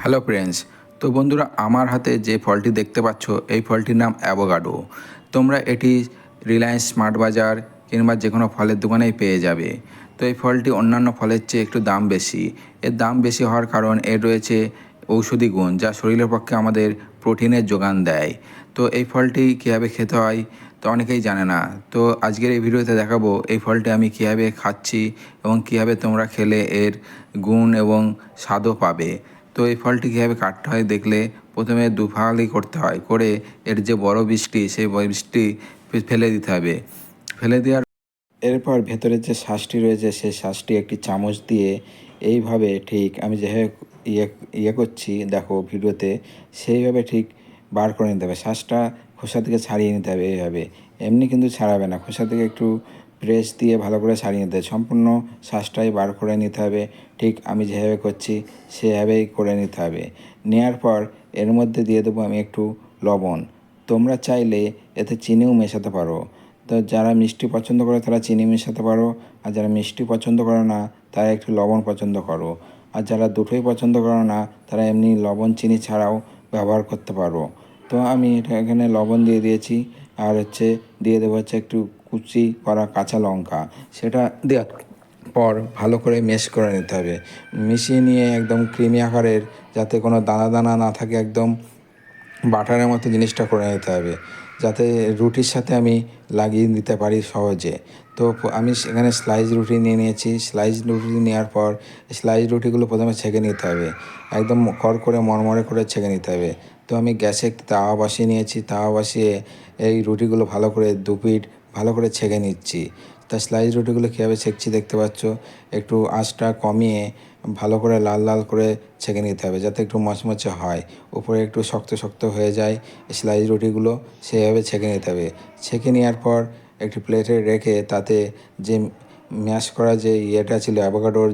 Hello friends, তো বন্ধুরা আমার হাতে যে ফলটি দেখতে পাচ্ছ, এই ফলটির নাম অ্যাভোকাডো তোমরা এটি রিলায়েন্স স্মার্ট বাজার কিংবা যে কোনো ফলের দোকানেই পেয়ে যাবে। তো এই ফলটি অন্যান্য ফলের চেয়ে একটু দাম বেশি। এর দাম বেশি হওয়ার কারণ এর রয়েছে ঔষধি গুণ, যা শরীরের পক্ষে আমাদের প্রোটিনের যোগান দেয়। তো এই ফলটি কীভাবে খেতে হয়, তো অনেকেই জানে না। তো আজকের এই ভিডিওতে দেখাবো এই ফলটি আমি কীভাবে খাচ্ছি এবং কীভাবে তোমরা খেলে এর গুণ এবং স্বাদও পাবে। তো এই ফলটি কীভাবে কাটতে হয় দেখলে প্রথমে দুফালি করতে হয়, করে এর যে বড় বীজটি সেই বীজটি ফেলে দিতে হবে। ফেলে দেওয়ার এরপর ভেতরের যে শ্বাসটি রয়েছে, সেই শ্বাসটি একটি চামচ দিয়ে এইভাবে ঠিক আমি যেভাবে ইয়ে ইয়ে করছি, দেখো ভিডিওতে, সেইভাবে ঠিক বার করে নিতে হবে। শ্বাসটা খোসা থেকে ছাড়িয়ে নিতে হবে এইভাবে। এমনি কিন্তু ছাড়াবে না, খোসা থেকে একটু প্রেস দিয়ে ভালো করে সারিয়ে নিতে সম্পূর্ণ শ্বাসটাই বার করে নিতে হবে। ঠিক আমি যেভাবে করছি, সেভাবেই করে নিতে হবে। নেওয়ার পর এর মধ্যে দিয়ে দেবো আমি একটু লবণ। তোমরা চাইলে এতে চিনিও মেশাতে পারো। তো যারা মিষ্টি পছন্দ করে তারা চিনি মেশাতে পারো। আর যারা মিষ্টি পছন্দ করে না, তারা একটু লবণ পছন্দ করো। আর যারা দুটোই পছন্দ করো না, তারা এমনি লবণ, চিনি ছাড়াও ব্যবহার করতে পারো। তো আমি এটা এখানে লবণ দিয়ে দিয়েছি। আর হচ্ছে দিয়ে দেবো হচ্ছে একটু কুচি করা কাঁচা লঙ্কা। সেটা দেওয়ার পর ভালো করে মেশ করে নিতে হবে। মিশিয়ে নিয়ে একদম ক্রিমি আকারের যাতে কোনো দানা দানা না থাকে একদম বাটারের মতো জিনিসটা করে নিতে হবে। যাতে রুটির সাথে আমি লাগিয়ে নিতে পারি সহজে। তো আমি সেখানে স্লাইস রুটি নিয়ে নিয়েছি। স্লাইস রুটি নেওয়ার পর স্লাইস রুটিগুলো প্রথমে ছেঁকে নিতে হবে। একদম কর করে মরমরে করে ছেঁকে নিতে হবে। তো আমি গ্যাসে তাওয়া বসিয়ে নিয়েছি। তাওয়া বসিয়ে এই রুটিগুলো ভালো করে দু পিঠ ভালো করে ছেঁকে নিচ্ছি। তা স্লাইস রুটিগুলো কীভাবে ছেঁকছি দেখতে পাচ্ছ? একটু আঁচটা কমিয়ে ভালো করে লাল লাল করে ছেঁকে নিতে হবে যাতে একটু মচমচে হয়। উপরে একটু শক্ত শক্ত হয়ে যায় স্লাইস রুটিগুলো। সেভাবে ছেঁকে নিতে হবে। ছেঁকে নেওয়ার পর একটি প্লেটে রেখে তাতে যে ম্যাশ করা যে ইয়েটা ছিল, অ্যাভোকাডোর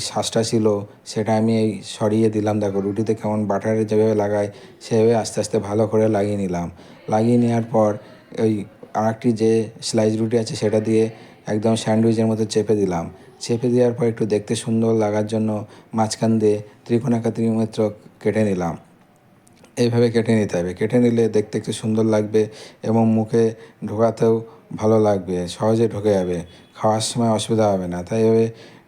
শ্বাসটা ছিল, সেটা আমি এই সরিয়ে দিলাম। দেখো, রুটিতে কেমন বাটারে যেভাবে লাগাই, সেভাবে আস্তে আস্তে ভালো করে লাগিয়ে নিলাম। লাগিয়ে নেওয়ার পর ওই আরেকটি যে স্লাইস রুটি আছে, সেটা দিয়ে একদম স্যান্ডউইচের মতো চেপে দিলাম। চেপে দেওয়ার পর একটু দেখতে সুন্দর লাগার জন্য মাঝখান দিয়ে ত্রিকোণাকাত্রির মতো কেটে নিলাম। এইভাবে কেটে নিতে হবে। কেটে নিলে দেখতে একটু সুন্দর লাগবে এবং মুখে ঢোকাতেও ভালো লাগবে, সহজে ঢুকে যাবে, খাওয়ার সময় অসুবিধা হবে না। তাই এভাবে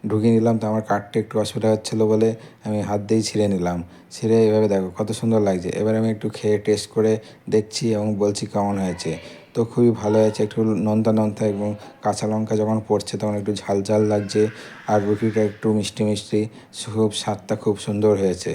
ঢুকিয়ে নিলাম তো আমার কাটতে একটু অসুবিধা হচ্ছিল বলে আমি হাত দিয়েই ছিঁড়ে নিলাম। ছিঁড়ে এভাবে দেখো কত সুন্দর লাগছে। এবার আমি একটু খেয়ে টেস্ট করে দেখছি এবং বলছি কেমন হয়েছে। তো খুবই ভালো হয়েছে, একটু নোনতা নোনতা এবং কাঁচা লঙ্কা যখন পড়ছে তখন একটু ঝাল ঝাল লাগছে আর রুটিটা একটু মিষ্টি মিষ্টি, খুব স্বাদটা খুব সুন্দর হয়েছে।